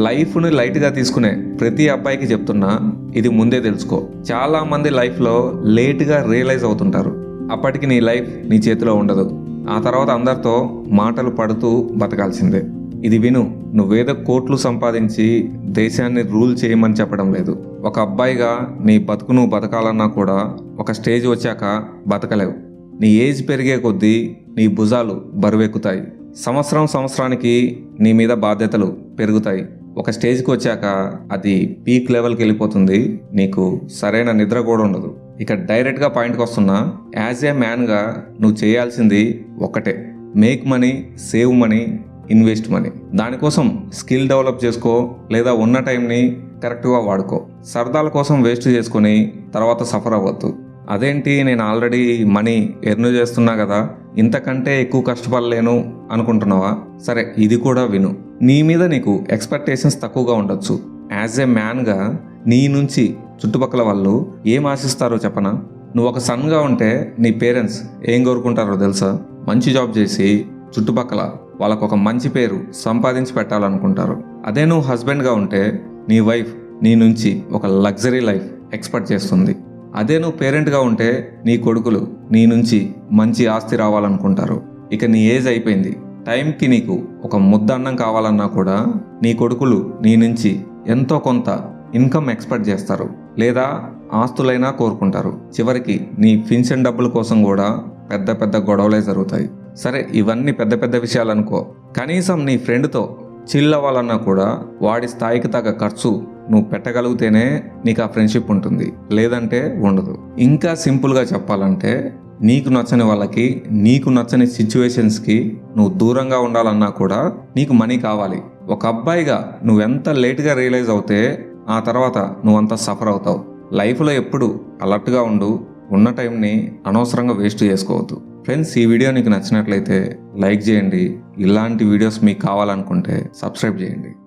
లైఫ్ని లైట్గా తీసుకునే ప్రతి అబ్బాయికి చెప్తున్నా ఇది ముందే తెలుసుకో. చాలామంది లైఫ్లో లేట్గా రియలైజ్ అవుతుంటారు. అప్పటికి నీ లైఫ్ నీ చేతిలో ఉండదు. ఆ తర్వాత అందరితో మాటలు పడుతూ బతకాల్సిందే. ఇది విను నువ్వేదో కోట్లు సంపాదించి దేశాన్ని రూల్ చేయమని చెప్పడం లేదు. ఒక అబ్బాయిగా నీ బతుకు నువ్వు బతకాలన్నా కూడా ఒక స్టేజ్ వచ్చాక బతకలేవు. నీ ఏజ్ పెరిగే కొద్దీ నీ భుజాలు బరువెక్కుతాయి. సంవత్సరం సంవత్సరానికి నీ మీద బాధ్యతలు పెరుగుతాయి. ఒక స్టేజ్కి వచ్చాక అది పీక్ లెవెల్కి వెళ్ళిపోతుంది. నీకు సరైన నిద్ర కూడా ఉండదు. ఇక డైరెక్ట్గా పాయింట్కి వస్తున్నా యాజ్ ఏ మ్యాన్గా నువ్వు చేయాల్సింది ఒకటే make money save money invest money. దానికోసం స్కిల్ డెవలప్ చేసుకో లేదా ఉన్న టైంని కరెక్ట్గా వాడుకో. సరదాల కోసం వేస్ట్ చేసుకొని తర్వాత సఫర్ అవ్వద్దు. అదేంటి నేను ఆల్రెడీ మనీ ఎర్న్ చేస్తున్నా కదా ఇంతకంటే ఎక్కువ కష్టపడలేను అనుకుంటున్నావా? సరే ఇది కూడా విను. నీ మీద నీకు ఎక్స్పెక్టేషన్స్ తక్కువగా ఉండొచ్చు. యాజ్ ఏ మ్యాన్గా నీ నుంచి చుట్టుపక్కల వాళ్ళు ఏం ఆశిస్తారో చెప్పనా? నువ్వు ఒక సన్గా ఉంటే నీ పేరెంట్స్ ఏం కోరుకుంటారో తెలుసా? మంచి జాబ్ చేసి చుట్టుపక్కల వాళ్ళకు ఒక మంచి పేరు సంపాదించి పెట్టాలనుకుంటారు. అదే నువ్వు హస్బెండ్గా ఉంటే నీ వైఫ్ నీ నుంచి ఒక లగ్జరీ లైఫ్ ఎక్స్పెక్ట్ చేస్తుంది. అదే నువ్వు పేరెంట్గా ఉంటే నీ కొడుకులు నీ నుంచి మంచి ఆస్తి రావాలనుకుంటారు. ఇక నీ ఏజ్ అయిపోయింది. టైంకి నీకు ఒక ముద్ద అన్నం కావాలన్నా కూడా నీ కొడుకులు నీ నుంచి ఎంతో కొంత ఇన్కమ్ ఎక్స్పెక్ట్ చేస్తారు. లేదా ఆస్తులైనా కోరుకుంటారు. చివరికి నీ పెన్షన్ డబ్బుల కోసం కూడా పెద్ద పెద్ద గొడవలే జరుగుతాయి. సరే ఇవన్నీ పెద్ద పెద్ద విషయాలు అనుకో కనీసం నీ ఫ్రెండ్తో చిల్ అవ్వాలన్నా కూడా వాడి స్థాయికి తగ్గ ఖర్చు నువ్వు పెట్టగలిగితేనే నీకు ఆ ఫ్రెండ్షిప్ ఉంటుంది లేదంటే ఉండదు. ఇంకా సింపుల్గా చెప్పాలంటే నీకు నచ్చని వాళ్ళకి నీకు నచ్చని సిచ్యువేషన్స్కి నువ్వు దూరంగా ఉండాలన్నా కూడా నీకు మనీ కావాలి. ఒక అబ్బాయిగా నువ్వెంత లేట్గా రియలైజ్ అవుతే ఆ తర్వాత నువ్వంతా సఫర్ అవుతావు. లైఫ్లో ఎప్పుడు అలర్ట్గా ఉండు ఉన్న టైంని అనవసరంగా వేస్ట్ చేసుకోవద్దు. ఫ్రెండ్స్ ఈ వీడియో నీకు నచ్చినట్లయితే లైక్ చేయండి. ఇలాంటి వీడియోస్ మీకు కావాలనుకుంటే సబ్స్క్రైబ్ చేయండి.